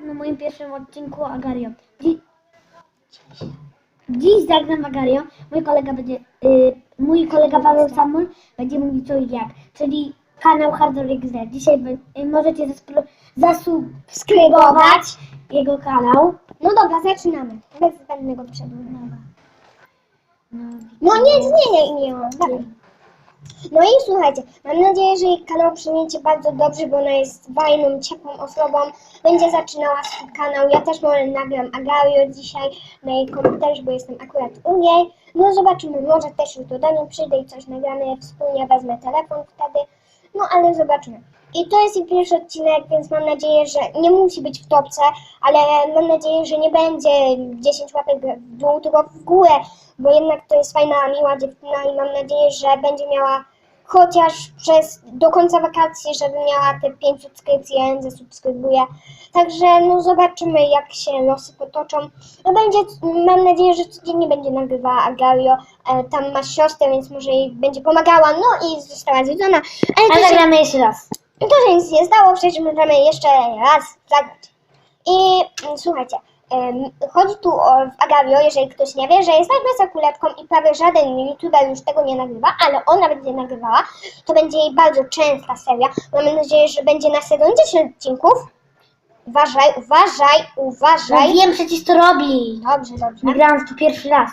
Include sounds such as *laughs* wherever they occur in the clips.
na moim pierwszym odcinku Agario. Dzi- Dziś zagram Agario. Mój kolega będzie, y, mój kolega Paweł Samuel będzie mówił co i jak, czyli kanał Hardcore XD. Dzisiaj be- y, możecie zaspro- zasubskrybować jego kanał. No dobra, zaczynamy. Bez zbędnego przedłużania. No, No nie, nie, nie, nie. No i słuchajcie, mam nadzieję, że jej kanał przyjmiecie bardzo dobrze, bo ona jest fajną, ciepłą osobą. Będzie zaczynała swój kanał. Ja też może nagram Agario dzisiaj na jej komputerze, bo jestem akurat u niej. No zobaczymy, może też jutro do niej przyjdę i coś nagramy wspólnie, wezmę telefon wtedy. No ale zobaczymy. I to jest pierwszy odcinek, więc mam nadzieję, że nie musi być w topce, ale mam nadzieję, że nie będzie 10 łapek w dół, tylko w górę, bo jednak to jest fajna, miła dziewczyna i mam nadzieję, że będzie miała chociaż przez do końca wakacji, żeby miała te 5 subskrypcji, ja ją zasubskrybuję. Także no zobaczymy, jak się losy potoczą. No będzie, mam nadzieję, że codziennie będzie nagrywała Agario. E, tam ma siostrę, więc może jej będzie pomagała, no i została zjedzona. Ale to się jeszcze raz. to się nic nie stało, przecież możemy jeszcze raz zagrać. I mm, słuchajcie, chodzi tu o, w Agario, jeżeli ktoś nie wie, że jest nagle kuleczką i prawie żaden youtuber już tego nie nagrywa, ale ona będzie nagrywała. To będzie jej bardzo częsta seria. Mamy nadzieję, że będzie na sezon 10 odcinków. Uważaj, uważaj, No uważaj. wiem przecież to robi. Dobrze, dobrze. Nagrałam to pierwszy raz.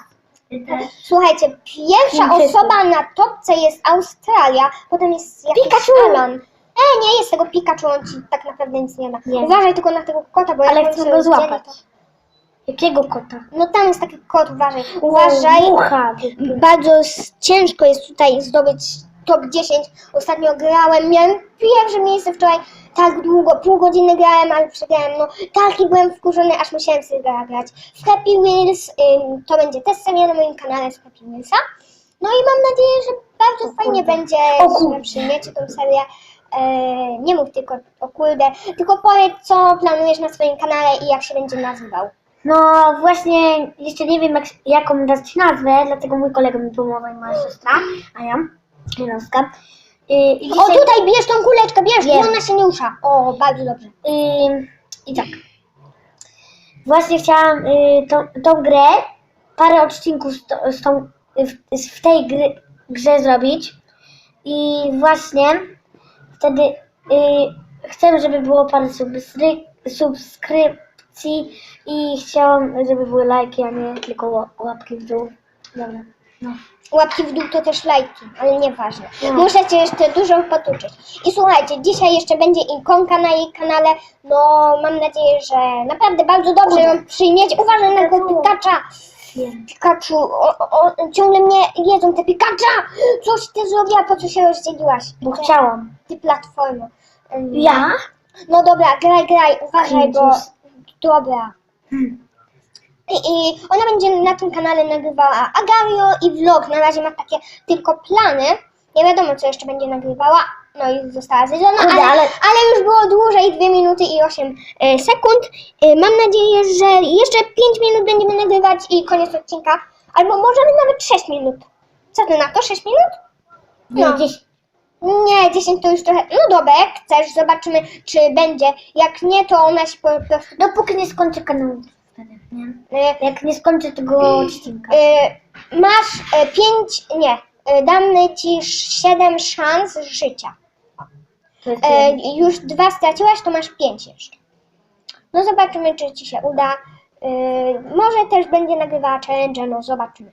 Słuchajcie, pierwsza osoba na topce jest Australia, potem jest jakiś Pikachu! Alan. E, nie jest tego Pikachu, on ci tak naprawdę nic nie da. Nie. Uważaj tylko na tego kota, bo Ale jak on chcę się go złapać. To... Jakiego kota? No tam jest taki kot, uważaj. Uważaj. Mucha. Bardzo s- ciężko jest tutaj zdobyć top 10. Ostatnio grałem, miałem pierwsze miejsce wczoraj. Tak długo, pół godziny grałem, ale przegrałem. No taki byłem wkurzony, aż musiałem sobie grać. W Happy Wheels, ym, to będzie też seria na moim kanale z Happy Wheelsa. No i mam nadzieję, że bardzo fajnie będzie, O kurde. że przyjmiecie tą serię. E, nie mów tylko o kurde, tylko powiedz, co planujesz na swoim kanale i jak się będzie nazywał. No właśnie, jeszcze nie wiem jak, jaką dać nazwę, dlatego mój kolega mi pomoże i moja siostra, a ja, Miroska. I, i O, dzisiaj, tutaj bierz tą kuleczkę, bierz, Wiem. i ona się nie rusza. O, bardzo dobrze. i, I tak. Właśnie chciałam y, tą, tą grę, parę odcinków z, to, z, tą, w, z, w tej gry, grze zrobić. I właśnie wtedy y, chcę, żeby było parę subskry, subskrypcji i chciałam, żeby były lajki, a nie tylko ła- łapki w dół. Dobra. No. Łapki w dół to też lajki, ale nieważne. No. Muszę Cię jeszcze dużo potuczyć. I słuchajcie, dzisiaj jeszcze będzie ikonka na jej kanale. No, mam nadzieję, że naprawdę bardzo dobrze ją przyjmiecie. Uważaj na tego Pikacza. Wiem. Pikachu, o, o, o, ciągle mnie jedzą te Pikacza. Coś Ty zrobiła, po co się rozdzieliłaś? Bo chciałam. Ty platformo. Ym, Ja? No dobra, graj, graj, uważaj, bo... Jezus. Dobra. I, I ona będzie na tym kanale nagrywała Agario i vlog. Na razie ma takie tylko plany. Nie wiadomo, co jeszcze będzie nagrywała. No i została zjedzona, ale, ale... ale- już było dłużej, 2 minuty i 8 e, sekund. E, mam nadzieję, że jeszcze 5 minut będziemy nagrywać i koniec odcinka. Albo możemy nawet 6 minut. Co ty na to? 6 minut? No. gdzieś. Nie, 10 to już trochę. No dobra, jak chcesz, zobaczymy, czy będzie. Jak nie, to ona się po prostu. Dopóki nie skończę kanału. Nie? E, Jak nie skończę tego odcinka. Y, masz y, pięć, nie, y, damy ci siedem szans życia. Y, już dwa straciłaś, to masz pięć jeszcze. No zobaczymy, czy ci się uda. Y, może też będzie nagrywała challenge, no zobaczymy.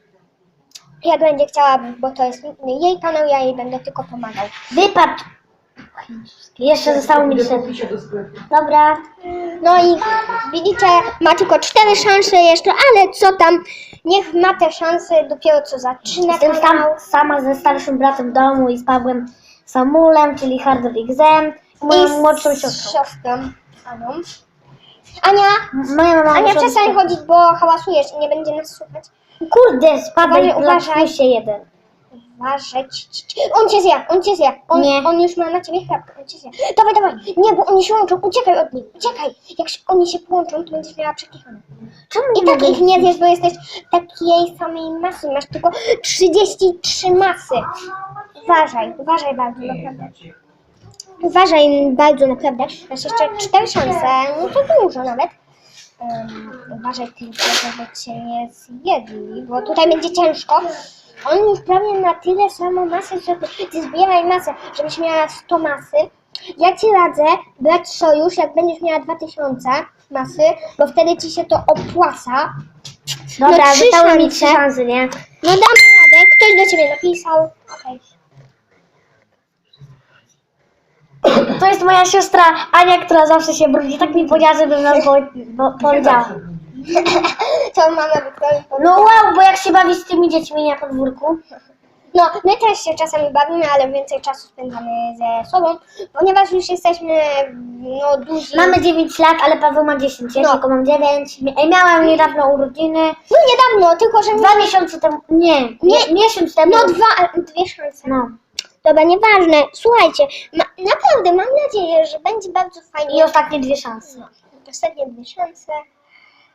Jak będzie chciała, bo to jest jej kanał, ja jej będę tylko pomagał. Wypad. Jeszcze zostało mi cztery. Dobra. No i widzicie, ma tylko cztery szanse jeszcze, ale co tam, niech ma te szanse dopiero co zaczyna Jestem sam, kanał. sama ze starszym bratem w domu i z Pawłem Samulem, czyli Hardor Xem, i moją z młodszą siostrą. siostrą Anią. Ania, M- Moja mama Ania przestań chodzić, bo hałasujesz i nie będzie nas słuchać. Kurde, spadaj, Uważaj, uważaj. uważaj. się jeden. Uważaj, ci, ci, ci. on cię zje, on cię zje. On, Nie. on już ma na ciebie chrapkę, on cię zje. Dawaj, dawaj, nie, bo oni się łączą, uciekaj od nich, uciekaj. Jak się, oni się połączą, to będziesz miała przekichane. Czemu I tak mogę- ich nie zjesz, bo jesteś takiej samej masy, masz tylko 33 masy. Uważaj, uważaj bardzo, naprawdę. Uważaj bardzo, naprawdę. Masz jeszcze cztery szanse, no to dużo nawet. Um, uważaj tylko, żeby cię nie zjedli, bo tutaj będzie ciężko. On już prawie na tyle samo masy, żeby ty zbieraj masę, żebyś miała 100 masy. Ja ci radzę brać sojusz, jak będziesz miała 2000 masy, bo wtedy ci się to opłaca. Dobra, No, trzy zostały mi szanse. trzy szanse, nie? No dam radę, ktoś do ciebie napisał. Okej. To jest moja siostra Ania, która zawsze się brudzi. Tak mi powiedziała, żebym wam po, bo, powiedziała. To mama Wiktorii No wow, bo jak się bawi z tymi dziećmi na podwórku. No, my też się czasami bawimy, ale więcej czasu spędzamy ze sobą, ponieważ już jesteśmy no duzi. Mamy 9 lat, ale Paweł ma 10, ja No. tylko mam 9. Mia- Miałam niedawno urodziny. No niedawno, tylko że Dwa miesiące temu, nie, nie, Nie. miesiąc temu. No dwa, dwie szanse. No. Dobra, nieważne. Słuchajcie, ma, naprawdę mam nadzieję, że będzie bardzo fajnie. I ostatnie dwie szanse. No, ostatnie dwie szanse.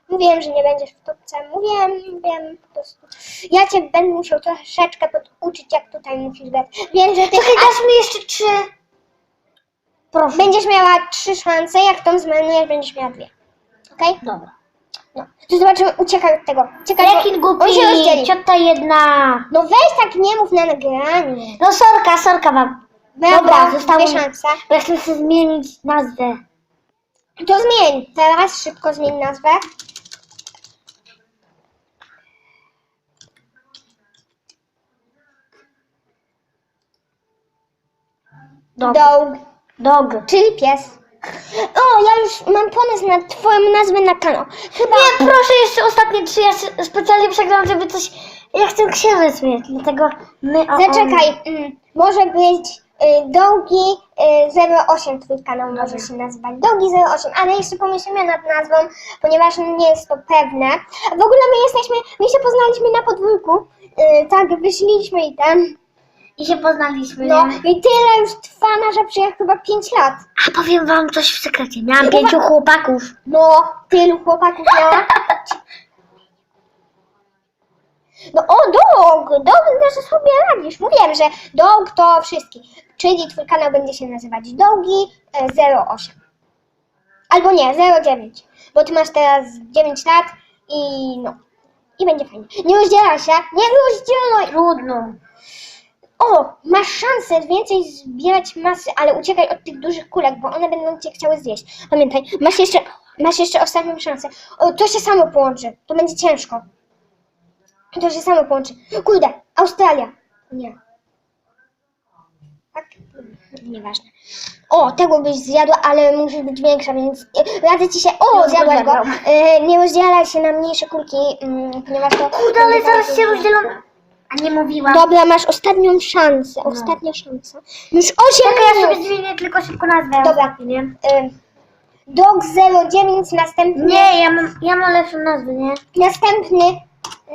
Mówiłem, że nie będziesz w topce. Mówiłem, wiem po prostu. Ja cię będę musiał troszeczkę poduczyć, jak tutaj musisz grać. Wiem, że ty Czekaj, dasz mi jeszcze trzy. Proszę. będziesz miała trzy szanse, jak tą zmarnujesz, będziesz miała dwie. Okej? Dobra. No. To zobaczymy, uciekaj od tego. Uciekaj, bo Jakin głupi, on się rozdzieli. jedna. No weź tak nie mów na nagraniu. No sorka, sorka wam. Dobra, Dobra, zostało mi- szanse. Bo ja chcę sobie zmienić nazwę. To zmień. Teraz szybko zmień nazwę. Dog. Dog, Dog. czyli pies. O, ja już mam pomysł na twoją nazwę na kanał. Chyba... Nie, proszę jeszcze ostatnie trzy. Ja specjalnie przegrałam, żeby coś... Ja chcę księżyc mieć, dlatego my... O, Zaczekaj, mm, może być y, Dogi y, 08 twój kanał może się nazywać. Dogi 08, ale jeszcze pomyślimy nad nazwą, ponieważ nie jest to pewne. W ogóle my jesteśmy, my się poznaliśmy na podwórku. Y, tak, wyszliśmy i tam. I się poznaliśmy, No nie? i tyle już trwa nasza przyjaźń chyba 5 lat. A powiem wam coś w sekrecie. Miałam pięciu chłopaków. No, tylu chłopaków miała. No o, dog, dog, też sobie radzisz. Mówiłem, że dog to wszystkich. Czyli twój kanał będzie się nazywać Dogi e, 08. Albo nie, 09. Bo ty masz teraz 9 lat i no. I będzie fajnie. Nie rozdzielaj się, nie rozdzielaj. Trudno. O, masz szansę więcej zbierać masy, ale uciekaj od tych dużych kulek, bo one będą cię chciały zjeść. Pamiętaj, masz jeszcze, masz jeszcze ostatnią szansę. O, to się samo połączy. To będzie ciężko. To się samo połączy. Kurde, Australia. Nie. Tak? Nieważne. O, tego byś zjadła, ale musi być większa, więc e, radzę ci się. O, Już zjadłaś go. E, nie rozdzielaj się na mniejsze kulki, mm, ponieważ to. Kurde, ale zaraz się rozdzielono. A nie mówiłam. Dobra, masz ostatnią szansę. Ostatnia szansa. Już 8 Czekaj, ja minut. sobie zmienię tylko szybko nazwę. Dobra. Nie? Ym, Dog 09, następny. Nie, ja mam, ja mam lepszą nazwę, nie? Następny.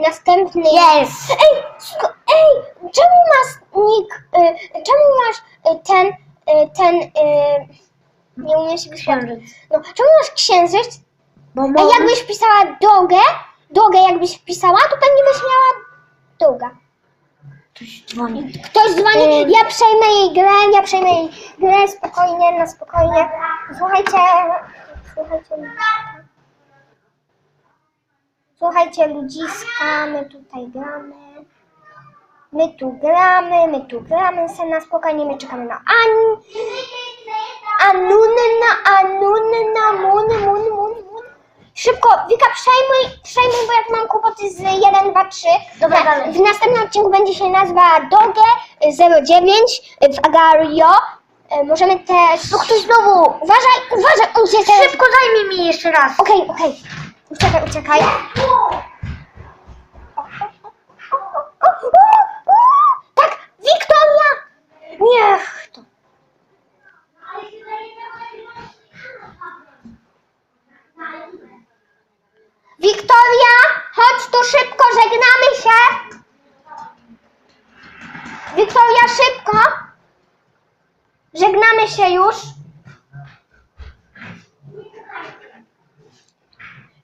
Następny. Yes. Ej, sko- ej, czemu masz nick, y, czemu masz y, ten, y, ten, y, nie umiem się. Księżyc. No, czemu masz księżyc? Bo A jakbyś wpisała dogę, dogę jakbyś wpisała, to pewnie byś miała doga. Ktoś dzwoni. Ktoś dzwoni, Ym. ja przejmę jej grę, ja przejmę jej grę, spokojnie, na spokojnie. Słuchajcie, słuchajcie, słuchajcie ludziska, my tutaj gramy. My tu gramy, my tu gramy, se na spokojnie, my czekamy na An... Anunna, Anunna, Muny, Muny, Muny. Szybko, Wika, przejmuj, przejmuj, bo jak mam kłopoty z 1, 2, 3. Dobra, Na- dalej. W następnym odcinku będzie się nazwa Doge 09 w Agario. E, Możemy też... No ktoś znowu. Uważaj, uważaj, on się teraz... Szybko zajmij mi jeszcze raz. Okej, okej. Uciekaj, uciekaj. Tak, Wiktoria! Niech Wiktoria, chodź tu szybko, żegnamy się. Wiktoria, szybko. Żegnamy się już.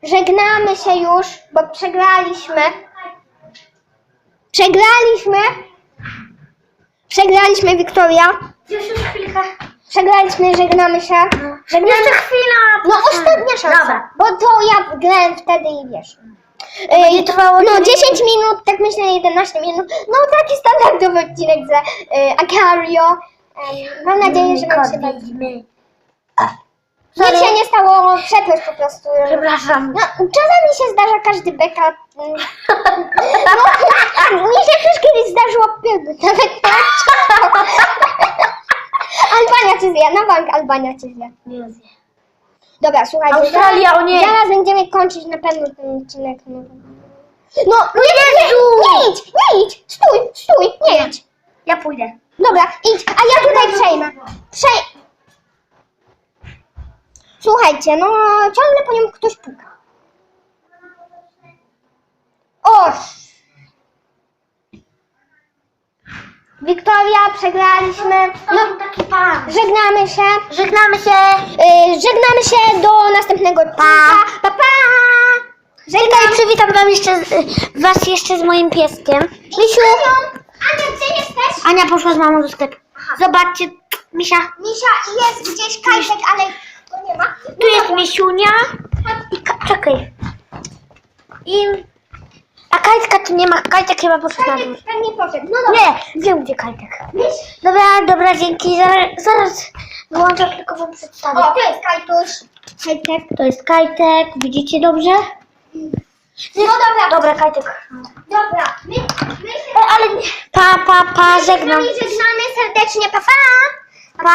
Żegnamy się już, bo przegraliśmy. Przegraliśmy. Przegraliśmy, Wiktoria. Już, już chwilkę. Przegraliśmy, żegnamy się. Żegnamy. Jeszcze chwila. No ostatnia szansa, Dobra. bo to ja grałem wtedy i wiesz. Yy, trwało no tyle- 10 minut, tak myślę 11 minut. No taki standardowy odcinek za yy, Acario. Ym, mam nadzieję, że wam się. Wiedźmy. Nic Sorry. się nie stało, przepływ po prostu. Przepraszam. No, czasami się zdarza każdy beka. mm. *laughs* No, *laughs* mi się też kiedyś zdarzyło nawet *laughs* Albania cię zje, na bank Albania cię zje. Nie zje. Dobra, słuchajcie. Australia, zaraz, o nie. Zaraz będziemy kończyć na pewno ten odcinek. No, no nie, Jezu! nie, nie idź, nie idź, stój, stój, nie idź. Ja pójdę. Dobra, idź, a ja tutaj przejmę. Przej... Słuchajcie, no ciągle po nią ktoś puka. O! Wiktoria, przegraliśmy. No taki pan. żegnamy się. Żegnamy się. Yy, żegnamy się do następnego odcinka. Pa, pa! Czekaj, przywitam wam jeszcze, z- was jeszcze z moim pieskiem. Misiu. Ania, gdzie jesteś? Ania poszła z mamą do sklepu. Zobaczcie, Misia. Misia, jest gdzieś kajtek, ale go nie ma. Tu jest Misiunia. I ka- czekaj. I... A Kajtka tu nie ma. Kajtek chyba poszedł na dół. Pewnie poszedł. No dobra. Nie, wiem gdzie Kajtek. Miś. Dobra, dobra, dzięki. Zaraz, zaraz wyłączę, tylko wam przedstawię. O, to jest Kajtuś. Kajtek. To jest Kajtek, widzicie dobrze? No dobra. Dobra, Kajtek. Dobra. My, my się E, ale nie. Pa, pa, pa, żegnam. żegnamy serdecznie. Pa, pa. Pa.